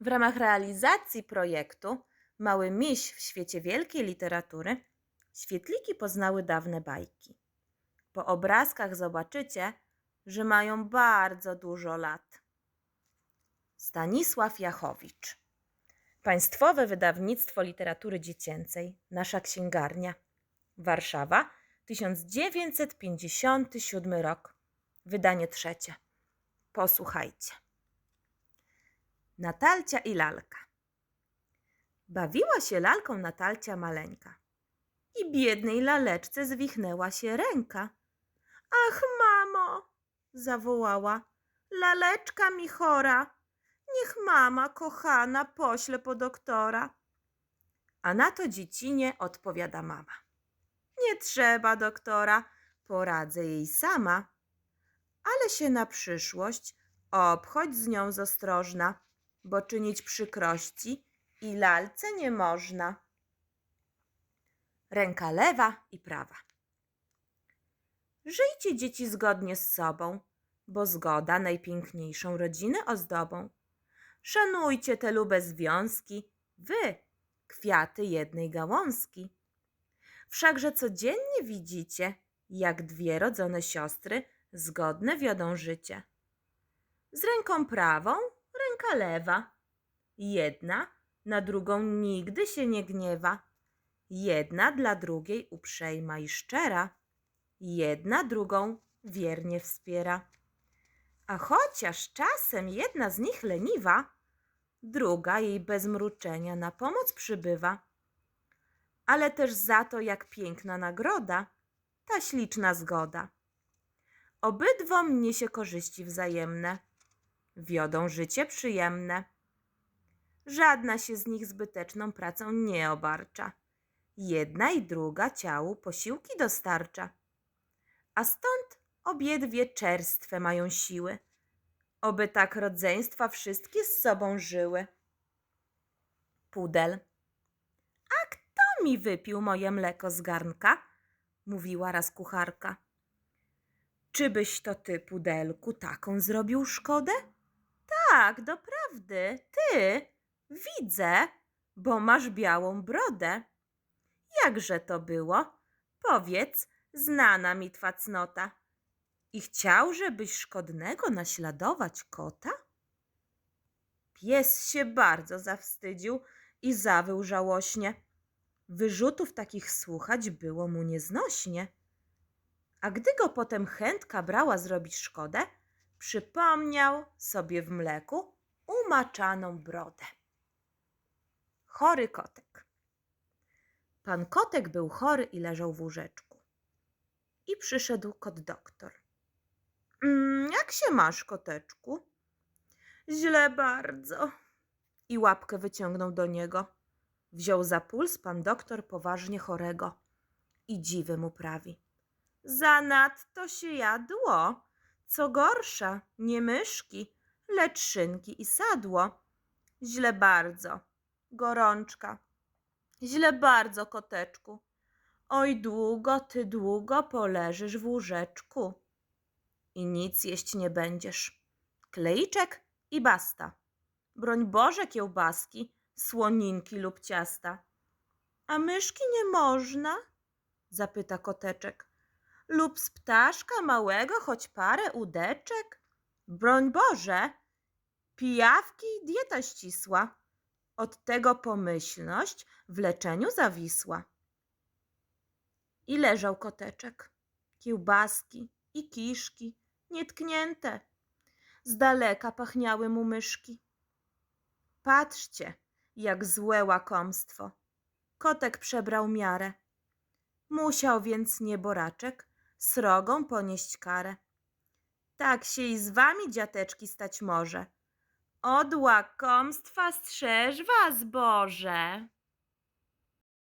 W ramach realizacji projektu Mały Miś w świecie wielkiej literatury świetliki poznały dawne bajki. Po obrazkach zobaczycie, że mają bardzo dużo lat. Stanisław Jachowicz. Państwowe Wydawnictwo Literatury Dziecięcej Nasza Księgarnia. Warszawa 1957 rok. Wydanie trzecie. Posłuchajcie Natalcia i lalka. Bawiła się lalką Natalcia maleńka. I biednej laleczce zwichnęła się ręka. Ach, mamo, zawołała, laleczka mi chora, niech mama kochana pośle po doktora. A na to dziecinie odpowiada mama. Nie trzeba doktora, poradzę jej sama, ale się na przyszłość obchodź z nią z ostrożna, bo czynić przykrości i lalce nie można. Ręka lewa i prawa. Żyjcie dzieci zgodnie z sobą, bo zgoda najpiękniejszą rodzinę ozdobą. Szanujcie te lube związki, wy, kwiaty jednej gałązki. Wszakże codziennie widzicie, jak dwie rodzone siostry zgodne wiodą życie. Z ręką prawą ręka lewa. Jedna na drugą nigdy się nie gniewa. Jedna dla drugiej uprzejma i szczera. Jedna drugą wiernie wspiera. A chociaż czasem jedna z nich leniwa, druga jej bez mruczenia na pomoc przybywa. Ale też za to, jak piękna nagroda, ta śliczna zgoda. Obydwom niesie korzyści wzajemne, wiodą życie przyjemne. Żadna się z nich zbyteczną pracą nie obarcza. Jedna i druga ciału posiłki dostarcza. A stąd obiedwie czerstwe mają siły, oby tak rodzeństwa wszystkie z sobą żyły. Pudel. A kto mi wypił moje mleko z garnka? mówiła raz kucharka. Czybyś to ty, pudelku, taką zrobił szkodę? Tak, doprawdy, ty, widzę, bo masz białą brodę. Jakże to było? Powiedz, znana mi twa cnota. I chciał, żebyś szkodnego naśladować kota? Pies się bardzo zawstydził i zawył żałośnie. Wyrzutów takich słuchać było mu nieznośnie. A gdy go potem chętka brała zrobić szkodę, przypomniał sobie w mleku umaczaną brodę. Chory kotek. Pan kotek był chory i leżał w łóżeczku. I przyszedł kot doktor. Mm, jak się masz, koteczku? Źle bardzo. I łapkę wyciągnął do niego. Wziął za puls pan doktor poważnie chorego i dziwy mu prawi. Zanadto się jadło. Co gorsza, nie myszki, lecz szynki i sadło. Źle bardzo. Gorączka. Źle bardzo, koteczku. Oj, długo ty długo poleżysz w łóżeczku. I nic jeść nie będziesz. Klejczek i basta. Broń Boże kiełbaski, słoninki lub ciasta. A myszki nie można? Zapyta koteczek. Lub z ptaszka małego choć parę udeczek? Broń Boże, pijawki dieta ścisła. Od tego pomyślność w leczeniu zawisła. I leżał koteczek, kiełbaski i kiszki, nietknięte. Z daleka pachniały mu myszki. Patrzcie, jak złe łakomstwo. Kotek przebrał miarę. Musiał więc nieboraczek srogą ponieść karę. Tak się i z wami, dziateczki, stać może. Od łakomstwa strzeż was, Boże!